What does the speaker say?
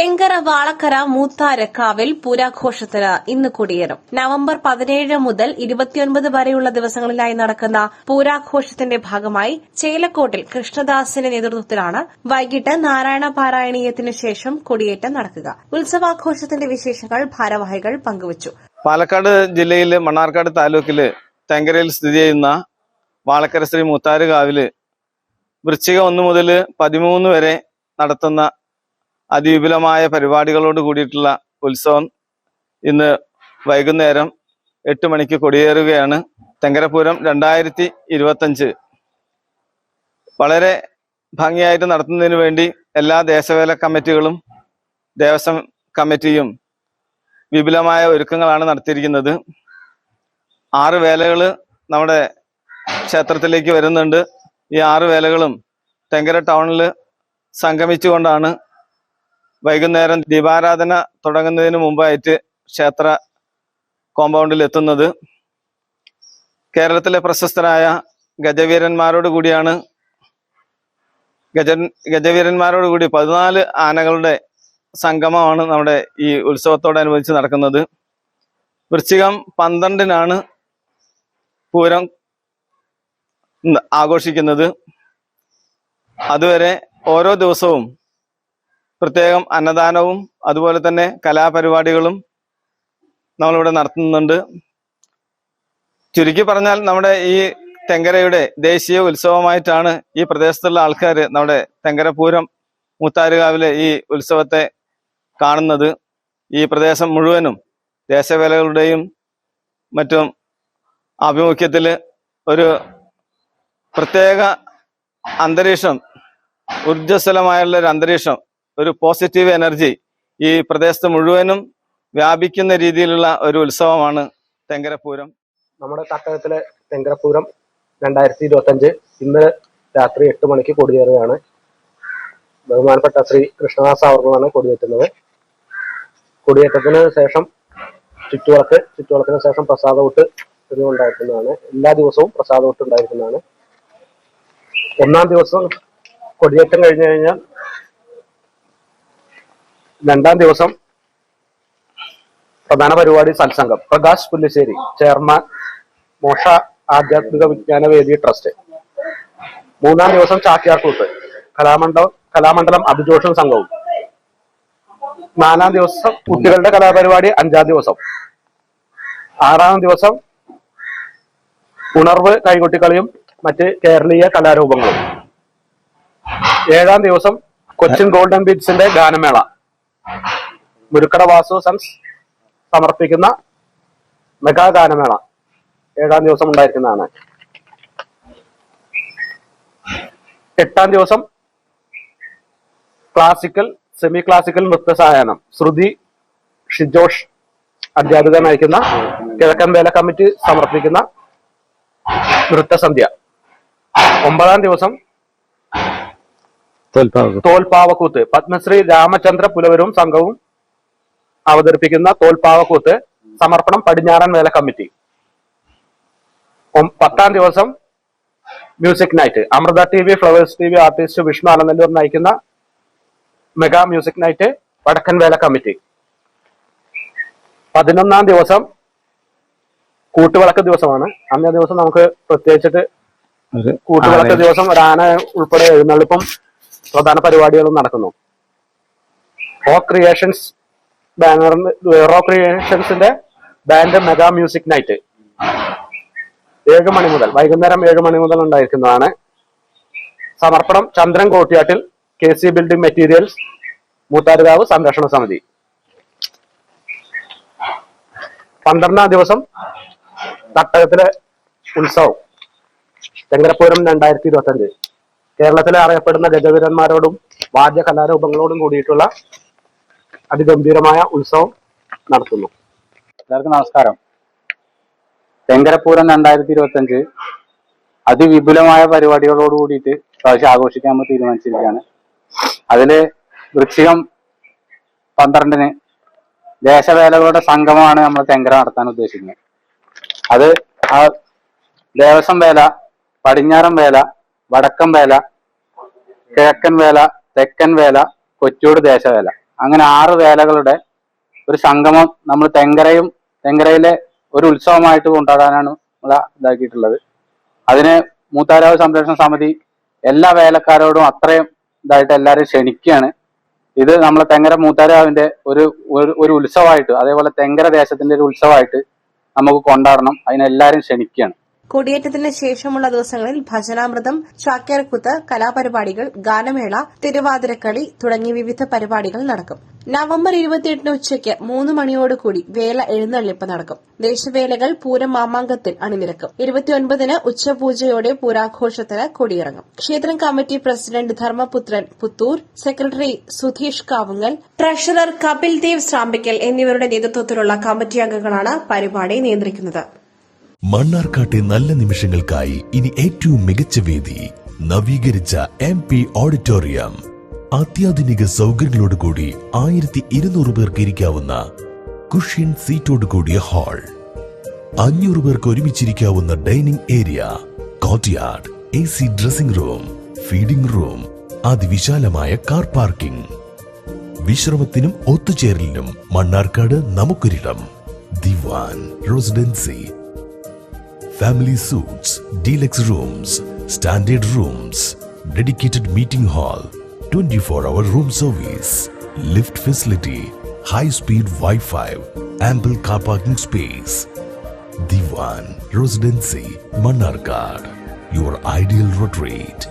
തെങ്കര വാളക്കര മൂത്താരക്കാവിൽ പൂരാഘോഷത്തിന് ഇന്ന് കൊടിയേറും. നവംബർ പതിനേഴ് മുതൽ ഇരുപത്തിയൊൻപത് വരെയുള്ള ദിവസങ്ങളിലായി നടക്കുന്ന പൂരാഘോഷത്തിന്റെ ഭാഗമായി ചേലക്കോട്ടിൽ കൃഷ്ണദാസിന്റെ നേതൃത്വത്തിലാണ് വൈകിട്ട് നാരായണ പാരായണീയത്തിന് ശേഷം കൊടിയേറ്റം നടക്കുക. ഉത്സവാഘോഷത്തിന്റെ വിശേഷങ്ങൾ ഭാരവാഹികൾ പങ്കുവച്ചു. പാലക്കാട് ജില്ലയിലെ മണ്ണാർക്കാട് താലൂക്കിൽ തെങ്കരയിൽ സ്ഥിതി ചെയ്യുന്ന വാളക്കര ശ്രീ മുത്താരുകാവിൽ വൃശ്ചിക ഒന്ന് മുതൽ പതിമൂന്ന് വരെ നടത്തുന്ന അതിവിപുലമായ പരിപാടികളോട് കൂടിയിട്ടുള്ള ഉത്സവം ഇന്ന് വൈകുന്നേരം എട്ട് മണിക്ക് കൊടിയേറുകയാണ്. തെങ്കരപൂരം രണ്ടായിരത്തി ഇരുപത്തഞ്ച്. വളരെ ഭംഗിയായിട്ട് നടത്തുന്നതിന് വേണ്ടി എല്ലാ ദേശവേല കമ്മിറ്റികളും ദേവസ്വം കമ്മിറ്റിയും വിപുലമായ ഒരുക്കങ്ങളാണ് നടത്തിയിരിക്കുന്നത്. ആറ് വേലകൾ നമ്മുടെ ക്ഷേത്രത്തിലേക്ക് വരുന്നുണ്ട്. ഈ ആറ് വേലകളും തെങ്കര ടൗണിൽ സംഗമിച്ചുകൊണ്ടാണ് വൈകുന്നേരം ദീപാരാധന തുടങ്ങുന്നതിന് മുമ്പായിട്ട് ക്ഷേത്ര കോമ്പൗണ്ടിൽ എത്തുന്നത്. കേരളത്തിലെ പ്രശസ്തരായ ഗജവീരന്മാരോട് കൂടിയാണ്. ഗജൻ ഗജവീരന്മാരോട് കൂടി പതിനാല് ആനകളുടെ സംഗമമാണ് നമ്മുടെ ഈ ഉത്സവത്തോടനുബന്ധിച്ച് നടക്കുന്നത്. വൃശ്ചികം പന്ത്രണ്ടിനാണ് പൂരം ആഘോഷിക്കുന്നത്. അതുവരെ ഓരോ ദിവസവും പ്രത്യേകം അന്നദാനവും അതുപോലെ തന്നെ കലാപരിപാടികളും നമ്മളിവിടെ നടത്തുന്നുണ്ട്. ചുരുക്കി പറഞ്ഞാൽ നമ്മുടെ ഈ തെങ്കരയുടെ ദേശീയ ഉത്സവമായിട്ടാണ് ഈ പ്രദേശത്തുള്ള ആൾക്കാർ നമ്മുടെ തെങ്കരപൂരം മുത്താരുകാവിലെ ഈ ഉത്സവത്തെ കാണുന്നത്. ഈ പ്രദേശം മുഴുവനും ദേശവേലകളുടെയും മറ്റും ആഭിമുഖ്യത്തിൽ ഒരു പ്രത്യേക അന്തരീക്ഷം ഊർജസ്വലമായുള്ള ഒരു അന്തരീക്ഷം ഒരു പോസിറ്റീവ് എനർജി ഈ പ്രദേശത്ത് മുഴുവനും വ്യാപിക്കുന്ന രീതിയിലുള്ള ഒരു ഉത്സവമാണ് തെങ്കരപൂരം നമ്മുടെ തട്ടകത്തിലെ തെങ്കരപ്പൂരം രണ്ടായിരത്തി ഇരുപത്തി അഞ്ച് ഇന്ന് രാത്രി എട്ട് മണിക്ക് കൊടിയേറുകയാണ്. ബഹുമാനപ്പെട്ട ശ്രീ കൃഷ്ണദാസ് അവർകളാണ് കൊടിയേറ്റുന്നത്. കൊടിയേറ്റത്തിന് ശേഷം ചുറ്റുവിളക്ക് ചുറ്റുവിളക്കിന് ശേഷം പ്രസാദവൂട്ട് ഇത് ഉണ്ടായിരിക്കുന്നതാണ്. എല്ലാ ദിവസവും പ്രസാദവൂട്ട് ഉണ്ടായിരിക്കുന്നതാണ്. ഒന്നാം ദിവസം കൊടിയേറ്റം കഴിഞ്ഞു കഴിഞ്ഞാൽ രണ്ടാം ദിവസം പ്രധാന പരിപാടി സത്സംഗം. പ്രകാശ് പുല്ലിശ്ശേരി ചെയർമാൻ മോഷ ആധ്യാത്മിക വിജ്ഞാന വേദി ട്രസ്റ്റ്. മൂന്നാം ദിവസം ചാക്യാർകൂത്ത് കലാമണ്ഡലം കലാമണ്ഡലം അഭിജോഷം സംഘവും. നാലാം ദിവസം കുട്ടികളുടെ കലാപരിപാടി അഞ്ചാം ദിവസം. ആറാം ദിവസം ഉണർവ് കൈകൊട്ടിക്കളിയും മറ്റ് കേരളീയ കലാരൂപങ്ങളും. ഏഴാം ദിവസം കൊച്ചിൻ ഗോൾഡൻ ബീറ്റ്സിന്റെ ഗാനമേള. മുരുക്കട വാസു സൺസ് സമർപ്പിക്കുന്ന മെഗാ ഗാനമേള ഏഴാം ദിവസം ഉണ്ടായിരിക്കുന്നതാണ്. എട്ടാം ദിവസം ക്ലാസിക്കൽ സെമി ക്ലാസിക്കൽ നൃത്തസായാഹ്നം. ശ്രുതി ഷിജോഷ് അധ്യാപിക നയിക്കുന്ന കിഴക്കൻ വേല കമ്മിറ്റി സമർപ്പിക്കുന്ന നൃത്തസന്ധ്യ. ഒമ്പതാം ദിവസം തോൽപ്പാവക്കൂത്ത്. പത്മശ്രീ രാമചന്ദ്ര പുലവരും സംഘവും അവതരിപ്പിക്കുന്ന തോൽപ്പാവക്കൂത്ത് സമർപ്പണം പടിഞ്ഞാറൻ വേല കമ്മിറ്റി. പത്താം ദിവസം music night. Amrita T V Flowers T V artist Vishnu Alanallur നയിക്കുന്ന മെഗാ മ്യൂസിക് നൈറ്റ് വടക്കൻ വേല കമ്മിറ്റി. പതിനൊന്നാം ദിവസം കൂട്ടുവിളക്ക് ദിവസമാണ്. അന്നേ ദിവസം നമുക്ക് പ്രത്യേകിച്ചിട്ട് കൂട്ടുവിളക്ക് ദിവസം ഒരു ആന ഉൾപ്പെടെ എഴുന്നള്ളിപ്പും പ്രധാന പരിപാടികളും നടക്കുന്നു. ഓ ക്രിയേഷൻസ് ബാനറിന് റോ ക്രിയേഷൻസിന്റെ ബാൻഡ് മെഗാ മ്യൂസിക് നൈറ്റ് ഏഴ് മണി മുതൽ വൈകുന്നേരം ഏഴ് മണി മുതൽ ഉണ്ടായിരിക്കുന്നതാണ്. സമർപ്പണം Chandran Kottiyattil K C building materials Moothaarukavu സംരക്ഷണ സമിതി. പന്ത്രണ്ടാം ദിവസം തട്ടകത്തിലെ ഉത്സവം തെങ്കരപ്പൂരം രണ്ടായിരത്തി ഇരുപത്തി അഞ്ച് കേരളത്തിലെ അറിയപ്പെടുന്ന ഗജവീരന്മാരോടും വാദ്യ കലാരൂപങ്ങളോടും കൂടിയിട്ടുള്ള അതിഗംഭീരമായ ഉത്സവം നടത്തുന്നു. എല്ലാവർക്കും നമസ്കാരം. തെങ്കരപ്പൂരം രണ്ടായിരത്തി ഇരുപത്തി അഞ്ച് അതിവിപുലമായ പരിപാടികളോട് കൂടിയിട്ട് പ്രാവശ്യം ആഘോഷിക്കാൻ നമ്മൾ തീരുമാനിച്ചിരിക്കുകയാണ്. അതിൽ വൃശ്ചികം പന്ത്രണ്ടിന് ദേശവേലകളുടെ സംഗമമാണ് നമ്മൾ തെങ്കര നടത്താൻ ഉദ്ദേശിക്കുന്നത്. അത് ആ ദേവസ്വം വേല പടിഞ്ഞാറൻ വേല വടക്കൻ വേല കിഴക്കൻ വേല തെക്കൻ വേല കൊച്ചൂട് ദേശവേല അങ്ങനെ ആറ് വേലകളുടെ ഒരു സംഗമം നമ്മൾ തെങ്കരയും തെങ്കരയിലെ ഒരു ഉത്സവമായിട്ട് കൊണ്ടാടാനാണ് നമ്മൾ ഇതാക്കിയിട്ടുള്ളത്. അതിന് മൂത്താരാവ് സംരക്ഷണ സമിതി എല്ലാ വേലക്കാരോടും അത്രയും ഇതായിട്ട് എല്ലാവരും ക്ഷണിക്കുകയാണ്. ഇത് നമ്മളെ തെങ്കര മൂത്താരാവിന്റെ ഒരു ഒരു- ഉത്സവമായിട്ട് അതേപോലെ തെങ്കര ദേശത്തിന്റെ ഒരു ഉത്സവമായിട്ട് നമുക്ക് കൊണ്ടാടണം. അതിനെല്ലാരും ക്ഷണിക്കുകയാണ്. കൊടിയേറ്റത്തിന് ശേഷമുള്ള ദിവസങ്ങളിൽ ഭജനാമൃതം ചാക്യാർകൂത്ത് കലാപരിപാടികൾ ഗാനമേള തിരുവാതിരക്കളി തുടങ്ങി വിവിധ പരിപാടികൾ നടക്കും. നവംബർ ഇരുപത്തിയെട്ടിന് ഉച്ചയ്ക്ക് മൂന്ന് മണിയോടുകൂടി വേല എഴുന്നള്ളിപ്പ് നടക്കും. ദേശവേലകൾ പൂരം മാമാങ്കത്തിൽ അണിനിരക്കും. ഇരുപത്തിയൊൻപതിന് ഉച്ചപൂജയോടെ പൂരാഘോഷത്തിന് കൊടിയിറങ്ങും. ക്ഷേത്രം committee president Dharmaputhran Puthur secretary Sudheesh Kavungal treasurer Kapil Dev Shrambikkal എന്നിവരുടെ നേതൃത്വത്തിലുള്ള കമ്മിറ്റി അംഗങ്ങളാണ് പരിപാടി നിയന്ത്രിക്കുന്നത്. മണ്ണാർക്കാട്ടെ നല്ല നിമിഷങ്ങൾക്കായി ഇനി ഏറ്റവും മികച്ച വേദി. നവീകരിച്ച എം പി ഓഡിറ്റോറിയം. അത്യാധുനിക സൗകര്യങ്ങളോടുകൂടി ആയിരത്തി ഇരുന്നൂറ് പേർക്ക് ഇരിക്കാവുന്ന കുഷ്യൻ സീറ്റോട് കൂടിയ ഹാൾ. അഞ്ഞൂറ് പേർക്ക് ഒരുമിച്ചിരിക്കാവുന്ന dining area. Courtyard A C dressing room feeding room അതിവിശാലമായ കാർ പാർക്കിംഗ്. വിശ്രമത്തിനും ഒത്തുചേരലിനും Mannarkkad നമുക്കൊരിടം. Diwan residency. Family suites, deluxe rooms, standard rooms, dedicated meeting hall, 24-hour room service, lift facility, high-speed Wi-Fi, ample car parking space. Diwan Residency, Manarkad, your ideal retreat.